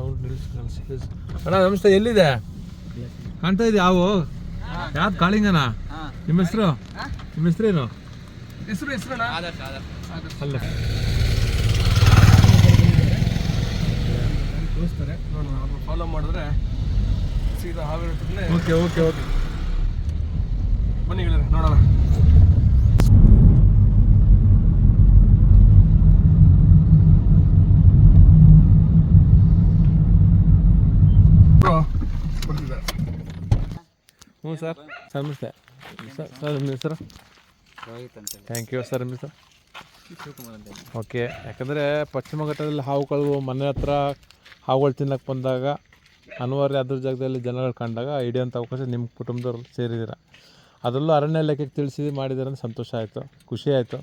Sound ನಿಲ್ಸ್ ಅಣ್ಣ ನಮಸ್ತೆ ಎಲ್ಲಿದೆ? ಕಾಣ್ತಾ ಇದೆ ಯಾವು ಯಾವ್ದು ಕಾಳಿಂಗನ ನಿಮ್ಮ ಹೆಸರು? ನಿಮ್ಮ ಹೆಸರೇನು? ಹೆಸರು ಹೆಸರು ಅಲ್ಲ. ತೋರಿಸ್ತಾರೆ. ನೋಡೋಣ ಅವ್ರನ್ನ ಫಾಲೋ ಮಾಡಿದ್ರೆ ಸೀದಾ ಹಾವೇರಿ ಓಕೆ ಓಕೆ ಓಕೆ ಬನ್ನಿ ಗೆಳೆಯರೆ ನೋಡೋಣ. ಹ್ಞೂ sir. Sir sir sir thank you sir ನಿಮ್ಮ ಓಕೆ ಯಾಕಂದರೆ ಪಶ್ಚಿಮ ಘಟ್ಟದಲ್ಲಿ ಹಾವುಗಳು ಮನೆ ಹತ್ರ ಹಾವುಗಳು ತಿನ್ನಕ್ಕೆ ಬಂದಾಗ ಅನಿವಾರ್ಯ ಅದ್ರ ಜಾಗದಲ್ಲಿ ಜನಗಳು ಕಂಡಾಗ ಹಿಡಿಯೋಂಥ ಅವಕಾಶ ನಿಮ್ಮ ಕುಟುಂಬದವ್ರು ಸೇರಿದ್ದೀರ ಅದರಲ್ಲೂ ಅರಣ್ಯ ಇಲಾಖೆಗೆ ತಿಳಿಸಿ ಮಾಡಿದಾರೆ ಅಂತ ಸಂತೋಷ ಆಯಿತು, ಖುಷಿ ಆಯಿತು.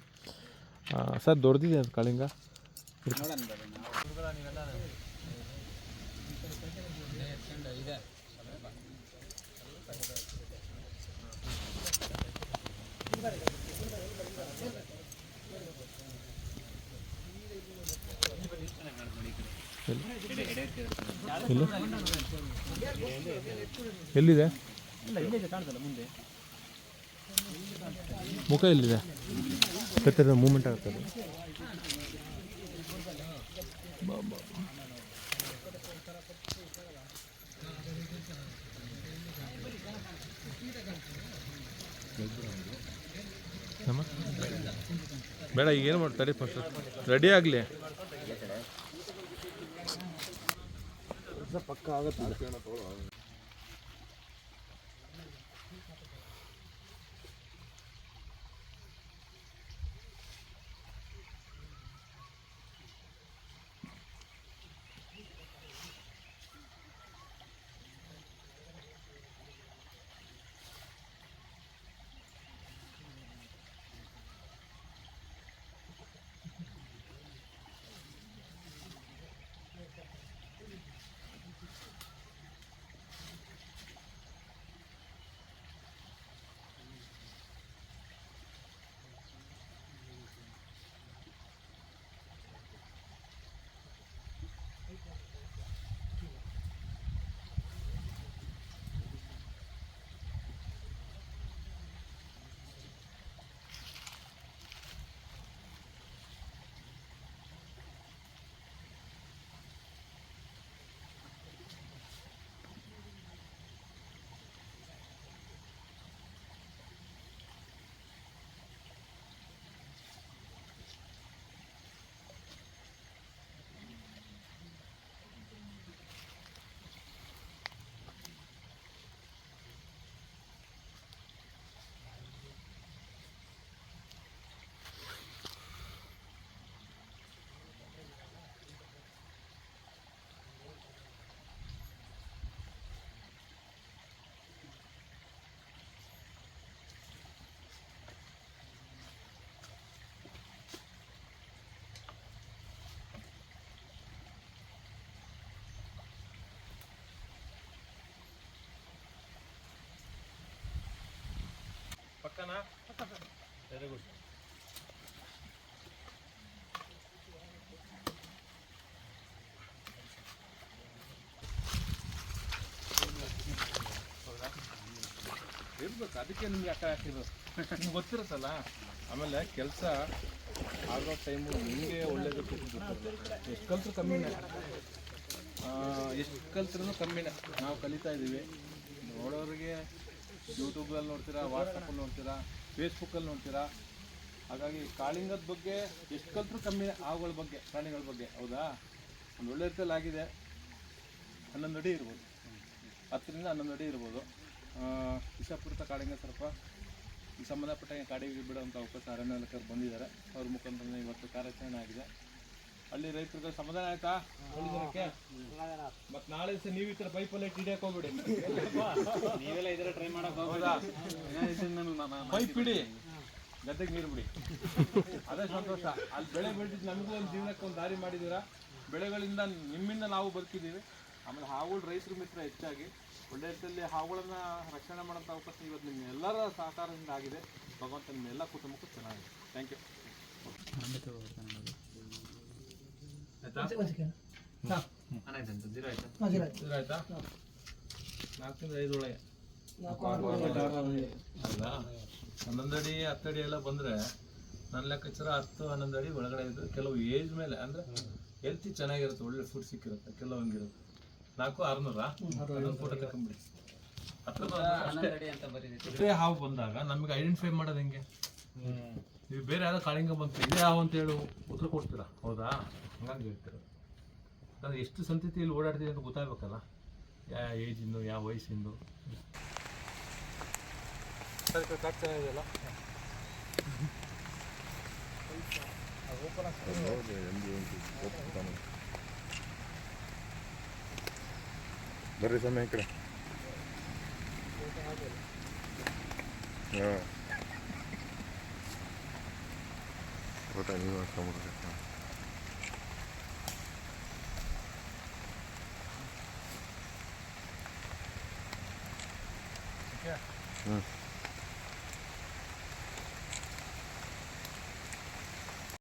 ಸರ್ ದೊಡ್ಡದಿದೆ ಅಂತ ಕಳಿಂಗ? ಇಲ್ಲ ಎಲ್ಲಿದೆ? ಮುಖ ಎಲ್ಲಿದೆ? ಕತ್ತಿರ ಮೂಮೆಂಟ್ ಆಗ್ತದೆ. ಬೇಡ ಈಗ ಏನು ಮಾಡ್ತಾರೆ ಫಸ್ಟ್ ರೆಡಿ ಆಗಲಿ? ಪಕ್ಕನಾ ವೆರಿ ಗುಡ್ ಇರ್ಬೇಕು ಅದಕ್ಕೆ ನಿಮ್ಗೆ ಅಕ್ಕ ಹಾಕಿರೋದು ನಿಮ್ಗೆ ಗೊತ್ತಿರುತ್ತಲ್ಲ? ಆಮೇಲೆ ಕೆಲಸ ಆಗೋ ಟೈಮು ನಿಮಗೆ ಒಳ್ಳೇದು ಎಷ್ಟು ಕಲ್ತ್ರು ಕಮ್ಮಿನೇ. ಎಷ್ಟು ಕಲ್ತ್ರೂ ಕಮ್ಮಿನೇ. ನಾವು ಕಲಿತಾ ಇದ್ದೀವಿ. ನೋಡೋರಿಗೆ ಯೂಟ್ಯೂಬಲ್ಲಿ ನೋಡ್ತೀರಾ, ವಾಟ್ಸಪ್ಪಲ್ಲಿ ನೋಡ್ತೀರಾ, ಫೇಸ್ಬುಕ್ಕಲ್ಲಿ ನೋಡ್ತೀರಾ? ಹಾಗಾಗಿ ಕಾಳಿಂಗದ ಬಗ್ಗೆ ಎಷ್ಟು ಕಲ್ತ್ರು ಕಮ್ಮಿ ಬಗ್ಗೆ, ಪ್ರಾಣಿಗಳ ಬಗ್ಗೆ, ಹೌದಾ? ಒಂದು ಒಳ್ಳೆ ರೀತಿಯಲ್ಲಿ ಆಗಿದೆ. ಹನ್ನೊಂದು ಅಡಿ ಇರ್ಬೋದು. ಹತ್ತರಿಂದ ಹನ್ನೊಂದು ಅಡಿ ಇರ್ಬೋದು. ವಿಷಪೂರಿತ ಕಾಳಿಂಗ ಸರ್ಪ, ಈ ಸಂಬಂಧಪಟ್ಟ ಕಾಡಿಗೆ ಬಿಡುವಂಥ ಅವಕಾಶ ಅರಣ್ಯ ಇಲಾಖೆಯವ್ರು ಬಂದಿದ್ದಾರೆ. ಅವ್ರ ಮುಖಾಂತರ ಇವತ್ತು ಕಾರ್ಯಾಚರಣೆ ಆಗಿದೆ. ಅಲ್ಲಿ ರೈತರಿಗೆ ಸಮಾಧಾನ ಆಯ್ತಾ? ಮತ್ ಮತ್ತೆ ನಾಳೆ ದಿವಸ ನೀವು ಈ ಥರ ಪೈಪಲ್ಲಿ ಹಿಡಿಯಕ್ ಹೋಗ್ಬಿಡಿ. ನೀವೆಲ್ಲ ಇದರ ಟ್ರೈ ಮಾಡಕ್ ಹೌದಾ? ಪೈಪ್ ಬಿಡಿ ಗದ್ದೆಗೆ ನೀರು ಬಿಡಿ. ಅದೇ ಸಂತೋಷ. ಅಲ್ಲಿ ಬೆಳೆ ಬೆಳೆದಿದ್ದು ನಮಗೂ ಒಂದು ಜೀವನಕ್ಕೆ ಒಂದು ದಾರಿ ಮಾಡಿದೀರ ಬೆಳೆಗಳಿಂದ ನಿಮ್ಮಿಂದ ನಾವು ಬದುಕಿದ್ದೀವಿ. ಆಮೇಲೆ ಹಾವುಗಳು ರೈತರ ಮಿತ್ರ ಹೆಚ್ಚಾಗಿ. ಒಳ್ಳೆ ರೀತಿಯಲ್ಲಿ ಹಾವುಗಳನ್ನ ರಕ್ಷಣೆ ಮಾಡೋಂಥ ಅವಕಾಶ ಇವತ್ತು ನಿಮ್ಮ ಎಲ್ಲರ ಸಹಕಾರದಿಂದ ಆಗಿದೆ. ಭಗವಂತ ನಿಮ್ಮ ಎಲ್ಲ ಕುಟುಂಬಕ್ಕೂ ಚೆನ್ನಾಗಿದೆ. ಥ್ಯಾಂಕ್ ಯು ಆಯ್ತಾ? ಅನಾಯ್ತಂತ ಜೀರೋ ಆಯ್ತಾ ಇದ್ರ ಆಯ್ತಾ? ನಾಲ್ಕರಿಂದ ಐದು ಒಳಗೆ. ಅಲ್ಲ ಹನ್ನೊಂದು ಅಡಿ ಹತ್ತು ಅಡಿ ಎಲ್ಲ ಬಂದ್ರೆ ನನ್ನ ಲೆಕ್ಕಾಚಾರ ಹತ್ತು ಹನ್ನೊಂದು ಅಡಿ ಒಳಗಡೆ ಇದ್ರೆ ಕೆಲವು ಏಜ್ ಮೇಲೆ ಅಂದ್ರೆ ಹೆಲ್ತ್ ಚೆನ್ನಾಗಿರುತ್ತೆ ಒಳ್ಳೆ ಫುಡ್ ಸಿಕ್ಕಿರುತ್ತೆ ಕೆಲವು ಹಂಗಿರುತ್ತೆ. ನಾಲ್ಕು ಆರುನೂರ? ಅದೊಂದು ಫೋಟೋ ಹತ್ರ ಹಾವು ಬಂದಾಗ ನಮಗೆ ಐಡೆಂಟಿಫೈ ಮಾಡೋದು ಹೆಂಗೆ? ನೀವು ಬೇರೆ ಯಾವ್ದೋ ಕಾಳಿಂಗ ಬಂತು ಇದೇ ಯಾವ ಅಂತ ಹೇಳು ಉತ್ತರ ಕೊಡ್ತೀರಾ? ಹೌದಾ? ಹಂಗಾಗಿ ಹೇಳ್ತೀರ? ನಾನು ಎಷ್ಟು ಸಂತತಿಯಲ್ಲಿ ಓಡಾಡ್ತೀನಿ ಅಂತ ಗೊತ್ತಾಗಬೇಕಲ್ಲ. ಯಾವ ಏಜಿಂದು ಯಾವ ವಯಸ್ಸಿಂದು. ಬರ್ರಿ ಸಮಯ ಕಡೆ. ಹಾಂ. ことは見ますと思ってます。Yeah. Mm.